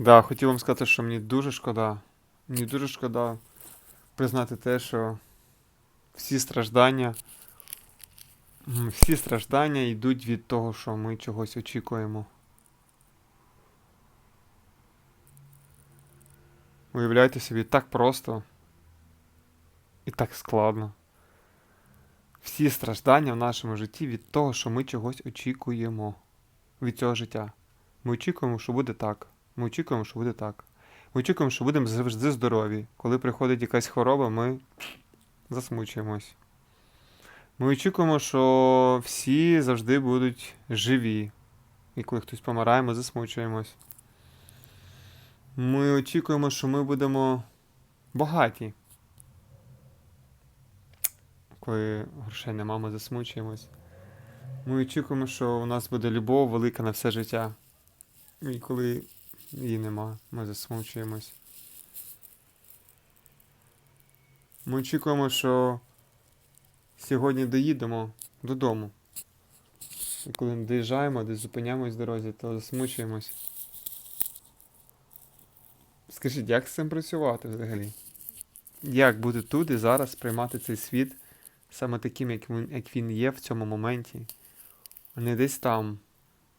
Да, хотів вам сказати, що мені дуже шкода. Мені дуже шкода признати те, що всі страждання, всі страждання йдуть від того, що ми чогось очікуємо. Уявляйте собі, так просто і так складно. Всі страждання в нашому житті від того, що ми чогось очікуємо від цього життя. Ми очікуємо, що буде так. Ми очікуємо, що буде так. Ми очікуємо, що будемо завжди здорові. Коли приходить якась хвороба, ми засмучуємось. Ми очікуємо, що всі завжди будуть живі. І коли хтось помирає, ми засмучуємось. Ми очікуємо, що ми будемо багаті. Коли грошей нема, ми засмучуємось. Ми очікуємо, що у нас буде любов велика на все життя. І коли її нема, ми засмучуємось. Ми очікуємо, що сьогодні доїдемо додому. І коли ми доїжджаємо, десь зупиняємось в дорозі, то засмучуємось. Скажіть, як з цим працювати взагалі? Як бути тут і зараз сприймати цей світ саме таким, як він, як він є в цьому моменті, не десь там,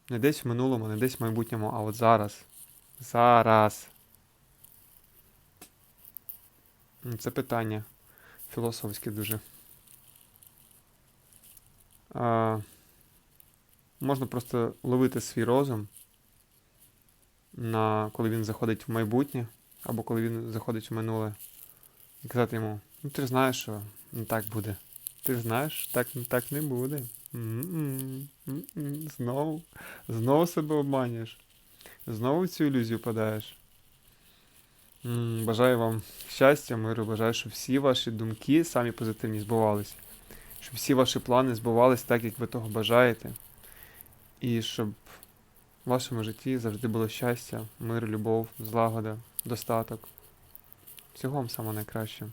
не десь в минулому, не десь в майбутньому, а от зараз. Зараз. Це питання філософське дуже. А, можна просто ловити свій розум, на, коли він заходить в майбутнє, або коли він заходить в минуле, і казати йому, ну ти ж знаєш, що не так буде. Ти ж знаєш, так, так не буде. М-м, м-м, Знову, знову себе обманюєш. Знову в цю ілюзію падаєш. М, Бажаю вам щастя, миру, бажаю, щоб всі ваші думки самі позитивні збувались. Щоб всі ваші плани збувались так, як ви того бажаєте. І щоб в вашому житті завжди було щастя, мир, любов, злагода, достаток. Всього вам самого найкращого.